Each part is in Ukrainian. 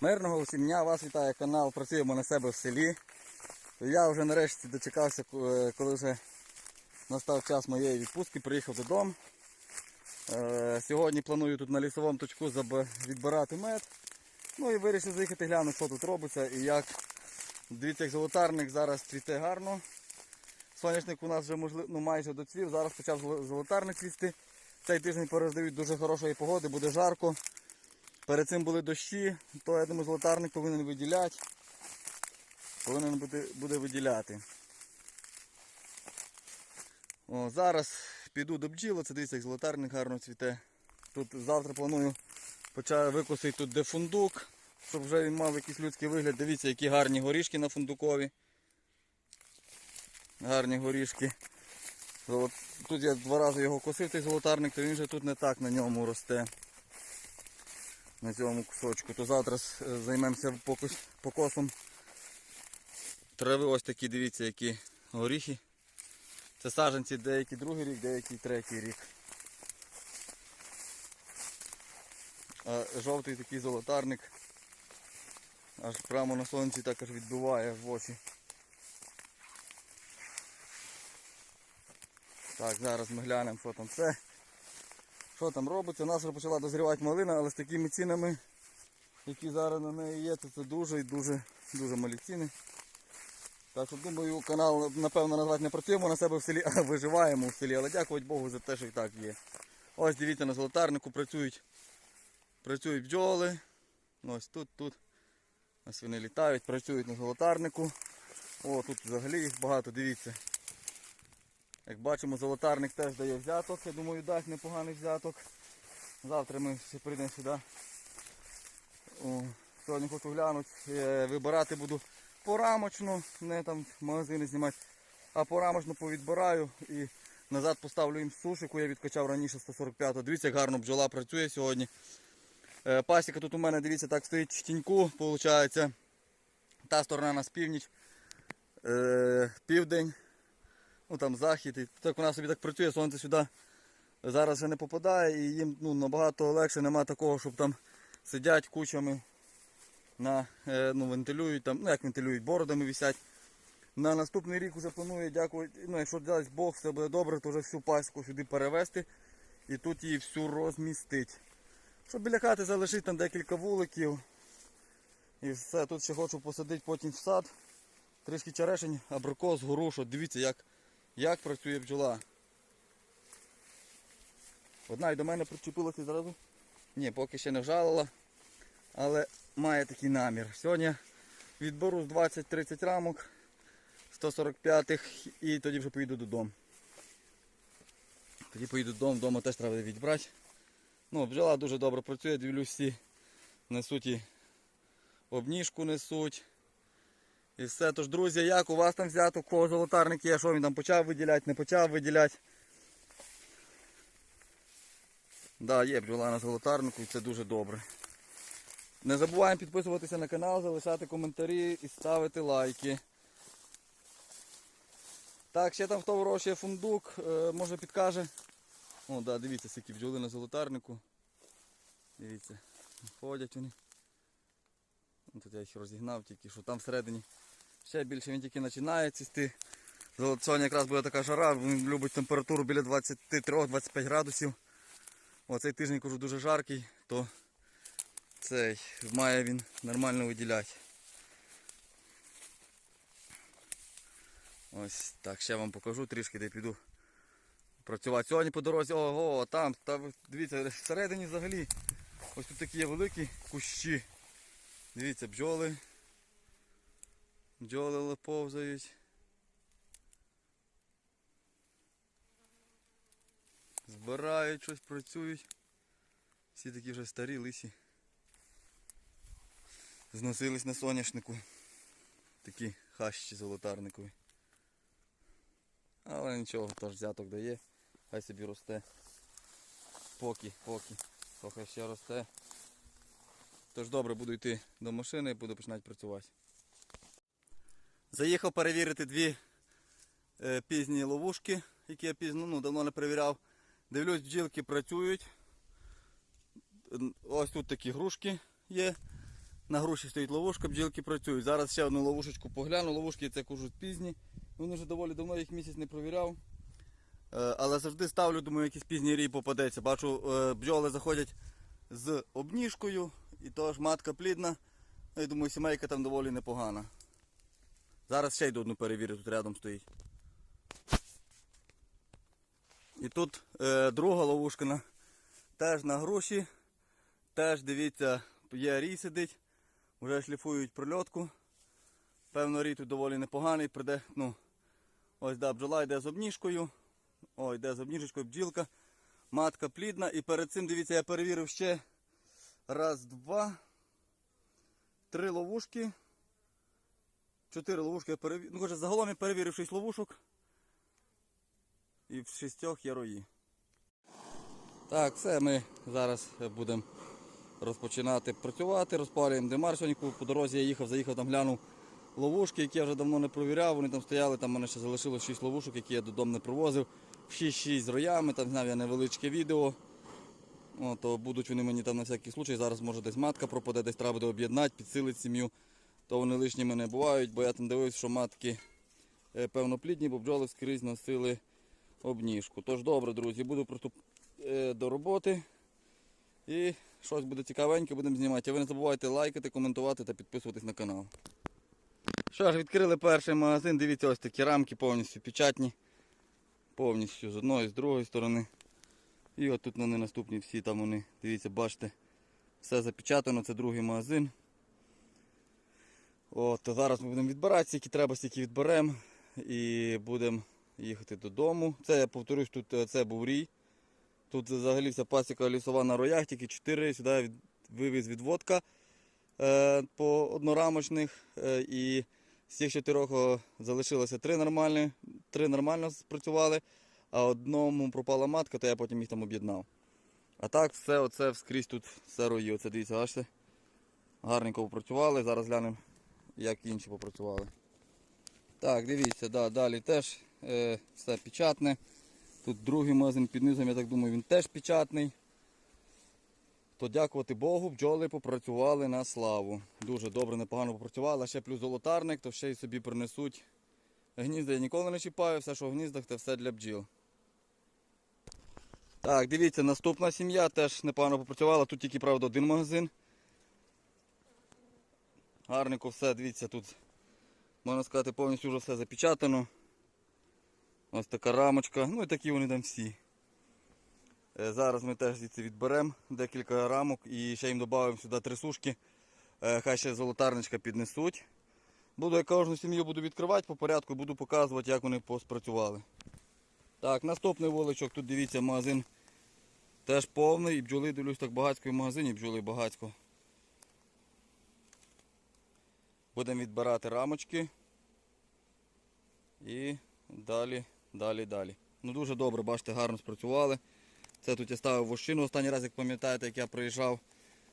Мирного усім дня, вас вітає канал Працюємо на себе в селі. Я вже нарешті дочекався, е, коли вже настав час моєї відпустки, приїхав додому. Е, Сьогодні планую тут на лісовому точку відбирати мед. Ну і вирішив заїхати глянути, що тут робиться і як. Дивіться, як золотарник зараз цвіте гарно. Соняшник у нас вже можливо, ну, майже доцвів, зараз почав золотарник цвісти. Цей тиждень пороздають дуже хорошої погоди, буде жарко. Перед цим були дощі, то я думаю, золотарник повинен виділяти. Повинен буде, буде виділяти. О, зараз піду до бджіл, це дивіться, як золотарник гарно цвіте. Тут завтра планую почати викосити тут де фундук, щоб вже він мав якийсь людський вигляд. Дивіться, які гарні горішки на фундукові. Гарні горішки. Тут я два рази його косив, цей золотарник, то він вже тут не так на ньому росте. На цьому кусочку. То завтра е, займемося покосом трави. Ось такі, дивіться, які горіхи. Це саджанці деякий другий рік, деякий третій рік. А жовтий такий золотарник. Аж прямо на сонці так аж відбиває в очі. Так, зараз ми глянемо, що там це. Що там робиться? У нас вже почала дозрівати малина, але з такими цінами, які зараз на неї є, то це дуже і дуже дуже малі ціни. Так що думаю, канал напевно назвати не працюємо на себе в селі, а виживаємо в селі. Але дякувати Богу за те, що і так є. Ось дивіться на золотарнику працюють. Працюють бджоли. Ось тут, тут. Ось вони літають, працюють на золотарнику. О, тут взагалі їх багато, дивіться. Як бачимо, золотарник теж дає взяток. Я думаю, дасть непоганий взяток. Завтра ми ще прийдемо сюди. О, сьогодні хочу глянути. Е, Вибирати буду порамочно, не там магазини знімати, а порамочно повідбираю і назад поставлю їм суш, яку я відкачав раніше 145-го. Дивіться, як гарно бджола працює сьогодні. Е, Пасіка тут у мене, дивіться, так стоїть в тіньку, виходить. Та сторона у нас північ, е, південь ну там захід. І так вона собі так працює, сонце сюди зараз вже не попадає і їм ну, набагато легше, нема такого, щоб там сидять кучами, на, е, ну, вентилюють там, ну як вентилюють, бородами висять. На наступний рік вже планую, дякую, ну якщо дасть Бог, все буде добре, то вже всю пасіку сюди перевезти і тут її всю розмістить. Щоб біля хати залишити там декілька вуликів. І все, тут ще хочу посадити потім в сад. Трішки черешень, абрикос, горушу. Дивіться, як як працює бджола. Одна й до мене причепилася зразу. Ні, поки ще не вжалила, але має такий намір. Сьогодні відберу з 20-30 рамок 145-х і тоді вже поїду додому. Тоді поїду додому, вдома теж треба відбрати. Ну, бджола дуже добре працює, дивлюсь, всі несуть і обніжку несуть. І все. Тож, друзі, як у вас там взято, у кого золотарник є, що він там почав виділяти, не почав виділяти. Да, є бджола на золотарнику і це дуже добре. Не забуваємо підписуватися на канал, залишати коментарі і ставити лайки. Так, ще там хто вирощує фундук, е, може підкаже. О, да, дивіться, скільки бджоли на золотарнику. Дивіться, ходять вони. Тут я їх розігнав тільки, що там всередині ще більше він тільки починає. Золот- Сьогодні якраз буде така жара, він любить температуру біля 23-25 градусів. Оцей тиждень кажу дуже жаркий, то цей має він нормально виділяти. Ось так, ще вам покажу трішки, де піду працювати. Сьогодні по дорозі, ого, там, там, дивіться, всередині взагалі ось тут такі є великі кущі. Дивіться, бджоли. Бджоли повзають. Збирають щось, працюють. Всі такі вже старі, лисі. Зносились на соняшнику. Такі хащі золотарникові. Але нічого, теж взяток дає. Хай собі росте. Поки, поки. Трохи ще росте. Тож добре, буду йти до машини і буду починати працювати. Заїхав перевірити дві е, пізні ловушки, які я пізно ну, давно не перевіряв. Дивлюсь, бджілки працюють. Ось тут такі грушки є. На груші стоїть ловушка, бджілки працюють. Зараз ще одну ловушечку погляну. Ловушки це кажуть пізні. Вони вже доволі давно їх місяць не провіряв. Е, Але завжди ставлю, думаю, якийсь пізній рій попадеться. Бачу, е, бджоли заходять з обніжкою, і тож матка плідна. Ну, Я думаю, сімейка там доволі непогана. Зараз ще йду одну перевірю, тут рядом стоїть. І тут е, друга ловушкина теж на груші. Теж дивіться, є рій сидить, вже шліфують прольотку. Певно, рій тут доволі непоганий. Прийде, ну, ось да, бджола йде з обніжкою. Ой, йде з обніжечкою бджілка. Матка плідна. І перед цим, дивіться, я перевірив ще раз, два, три ловушки. Чотири ловушки я перевірив. Ну, хоча загалом я перевірив шість ловушок. І в шістьох є рої. Так, все, ми зараз будемо розпочинати працювати, розпалюємо димар сьогодні. По дорозі я їхав, заїхав там глянув ловушки, які я вже давно не провіряв. Вони там стояли, там в мене ще залишилось 6 ловушок, які я додому не привозив. 6-6 з роями, там зняв я невеличке відео. О, то будуть вони мені там на всякий случай. Зараз може десь матка пропаде, десь треба буде об'єднати, підсилити сім'ю. То вони лишніми не бувають, бо я там дивився, що матки е, певно плідні, бо бджоли скрізь носили обніжку. Тож добре, друзі, буду приступити до роботи. І щось буде цікавеньке, будемо знімати. А ви не забувайте лайкати, коментувати та підписуватись на канал. Що ж, відкрили перший магазин, дивіться, ось такі рамки повністю печатні. Повністю з одної, з другої сторони. І от тут вони наступні всі там вони, дивіться, бачите, все запечатано, це другий магазин. От, зараз ми будемо відбирати, які треба, стільки відберемо. І будемо їхати додому. Це я повторюсь, тут е, це був рій. Тут взагалі вся пасіка лісова на роях, тільки 4 сюди від, вивіз відводка е, по однорамочних. Е, і з цих чотирьох залишилося три нормальні, три нормально спрацювали, а одному пропала матка, то я потім їх там об'єднав. А так все оце вскрізь тут все рої. Оце дивіться, бачите? Гарненько попрацювали. Зараз глянемо, як інші попрацювали. Так, дивіться, да, далі теж е, все печатне. Тут другий магазин під низом, я так думаю, він теж печатний. То дякувати Богу, бджоли попрацювали на славу. Дуже добре, непогано попрацювали. А ще плюс золотарник, то ще й собі принесуть. Гнізда я ніколи не чіпаю, все, що в гніздах, це все для бджіл. Так, дивіться, наступна сім'я теж непогано попрацювала. Тут тільки, правда, один магазин. Гарненько все, дивіться, тут, можна сказати, повністю вже все запечатано. Ось така рамочка, ну і такі вони там всі. Е, Зараз ми теж звідси відберемо декілька рамок і ще їм додаємо сюди три сушки. Е, Хай ще золотарничка піднесуть. Буду я кожну сім'ю буду відкривати по порядку, буду показувати, як вони поспрацювали. Так, наступний вуличок, тут дивіться, магазин теж повний і бджоли дивлюсь так багатько в магазині, бджоли багатько. Будемо відбирати рамочки. І далі, далі, далі. Ну дуже добре, бачите, гарно спрацювали. Це тут я ставив вощину останній раз, як пам'ятаєте, як я приїжджав.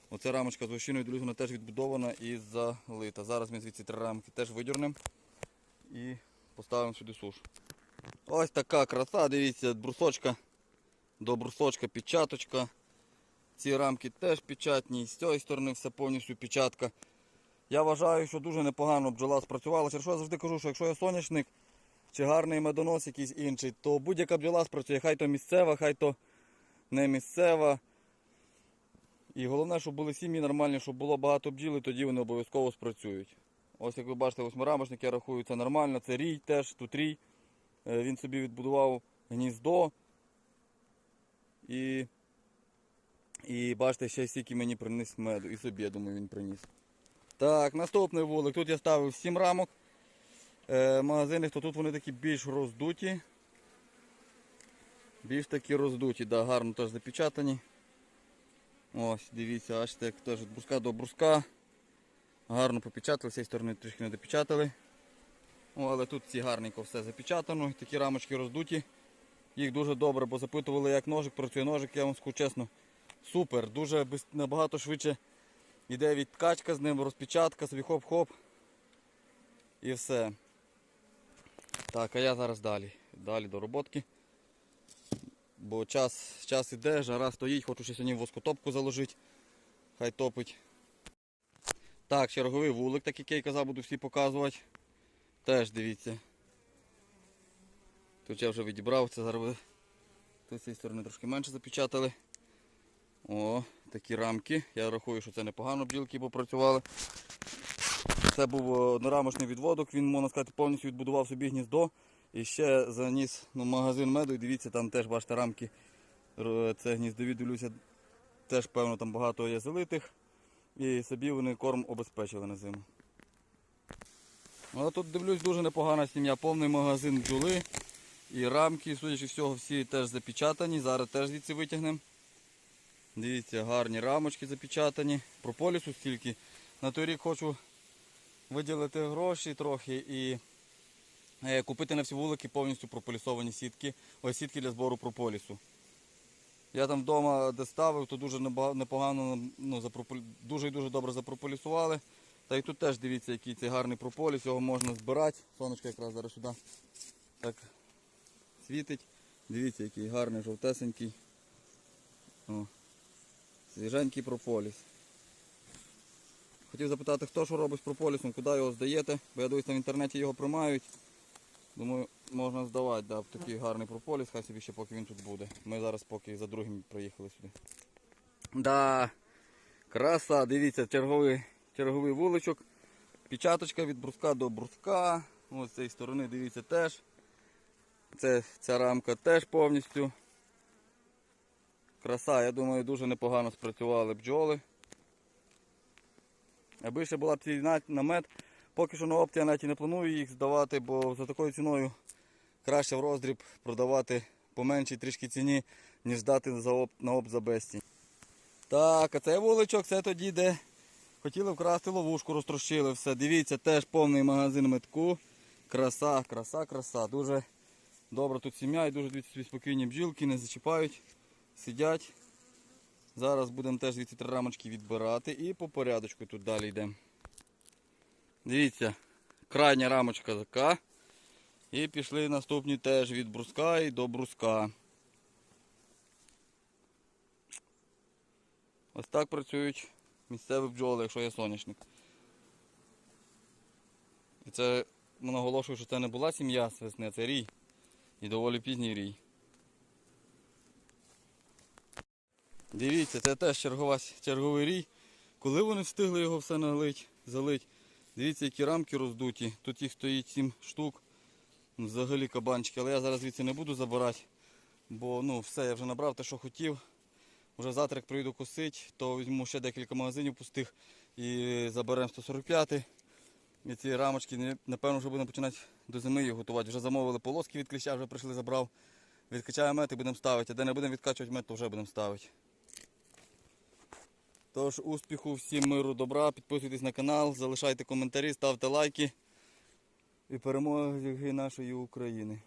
Оця рамочка з вощиною, дивлюсь, вона теж відбудована і залита. Зараз ми звідси три рамки теж видірнемо і поставимо сюди суш. Ось така краса, дивіться, брусочка до брусочка печаточка. Ці рамки теж печатні, з цієї сторони все повністю печатка. Я вважаю, що дуже непогано бджола спрацювала. Через що я завжди кажу, що якщо є соняшник чи гарний медонос якийсь інший, то будь-яка бджола спрацює, хай то місцева, хай то не місцева. І головне, щоб були сім'ї нормальні, щоб було багато бджіл, тоді вони обов'язково спрацюють. Ось як ви бачите, восьмирамочник, я рахую, це нормально, це рій теж, тут рій. Е, Він собі відбудував гніздо. І, і бачите, ще стільки мені приніс меду. І собі, я думаю, він приніс. Так, наступний вулик. Тут я ставив 7 рамок. Е, магазини, то тут вони такі більш роздуті. Більш такі роздуті, да, гарно теж запечатані. Ось, дивіться, бачите, як теж від бруска до бруска. Гарно попечатали, з цієї сторони трішки не допечатали. О, але тут ці гарненько все запечатано, такі рамочки роздуті. Їх дуже добре, бо запитували, як ножик працює ножик, я вам скажу чесно. Супер, дуже набагато швидше йде відкачка з ним, розпечатка, собі хоп-хоп. І все. Так, а я зараз далі. Далі до роботки. Бо час, час іде, жара стоїть, хочу ще сьогодні воскотопку заложити. Хай топить. Так, черговий вулик, так як я казав, буду всі показувати. Теж дивіться. Я вже відібрав, це зараз ви з цієї сторони трошки менше запечатали. О, такі рамки. Я рахую, що це непогано бджілки попрацювали. Це був однорамочний відводок, він, можна сказати, повністю відбудував собі гніздо. І ще заніс ну, магазин меду, і дивіться, там теж бачите рамки. Це гніздові, дивлюся, теж певно там багато є залитих. І собі вони корм обезпечили на зиму. Але тут дивлюсь дуже непогана сім'я, повний магазин бджоли. І рамки, судячи всього, всі теж запечатані. Зараз теж звідси витягнемо. Дивіться, гарні рамочки запечатані. Прополісу стільки. На той рік хочу виділити гроші трохи і е, купити на всі вулики повністю прополісовані сітки. Ось сітки для збору прополісу. Я там вдома де ставив, то дуже непогано, ну, дуже і дуже добре запрополісували. Та і тут теж дивіться, який цей гарний прополіс, його можна збирати. Сонечко якраз зараз сюди так світить. Дивіться, який гарний жовтесенький. Свіженький прополіс. Хотів запитати, хто що робить з прополісом, куди його здаєте, бо я дивлюсь, там в інтернеті його приймають. Думаю, можна здавати, да, такий гарний прополіс, хай собі ще поки він тут буде. Ми зараз поки за другим приїхали сюди. Да, краса, дивіться, черговий, черговий вуличок. Печаточка від бруска до бруска. Ось з цієї сторони, дивіться, теж. Це, ця рамка теж повністю. Краса, я думаю, дуже непогано спрацювали бджоли. Аби ще була б ціна на мед, поки що на опті я навіть не планую їх здавати, бо за такою ціною краще в роздріб продавати по меншій трішки ціні, ніж здати за опт, на опт за безцінь. Так, а цей вуличок, це тоді, де хотіли вкрасти ловушку, розтрощили все. Дивіться, теж повний магазин метку. Краса, краса, краса. Дуже добра тут сім'я і дуже дивіться, спокійні бджілки, не зачіпають, сидять. Зараз будемо теж звідси три рамочки відбирати і по порядочку тут далі йдемо. Дивіться, крайня рамочка така. І пішли наступні теж від бруска і до бруска. Ось так працюють місцеві бджоли, якщо є соняшник. І це наголошую, що це не була сім'я з весни, це рій. І доволі пізній рій. Дивіться, це теж чергова, черговий рій. Коли вони встигли його все налить, залить. Дивіться, які рамки роздуті. Тут їх стоїть 7 штук. Взагалі кабанчики. Але я зараз звідси не буду забирати. Бо ну, все, я вже набрав те, що хотів. Вже завтра, як прийду косити, то візьму ще декілька магазинів пустих і заберемо 145 І ці рамочки, напевно, вже будемо починати до зими їх готувати. Вже замовили полоски від кліща, вже прийшли, забрав. Відкачаємо мед і будемо ставити. А де не будемо відкачувати мед, то вже будемо ставити. Тож, успіху, всім миру, добра, підписуйтесь на канал, залишайте коментарі, ставте лайки і перемоги нашої України.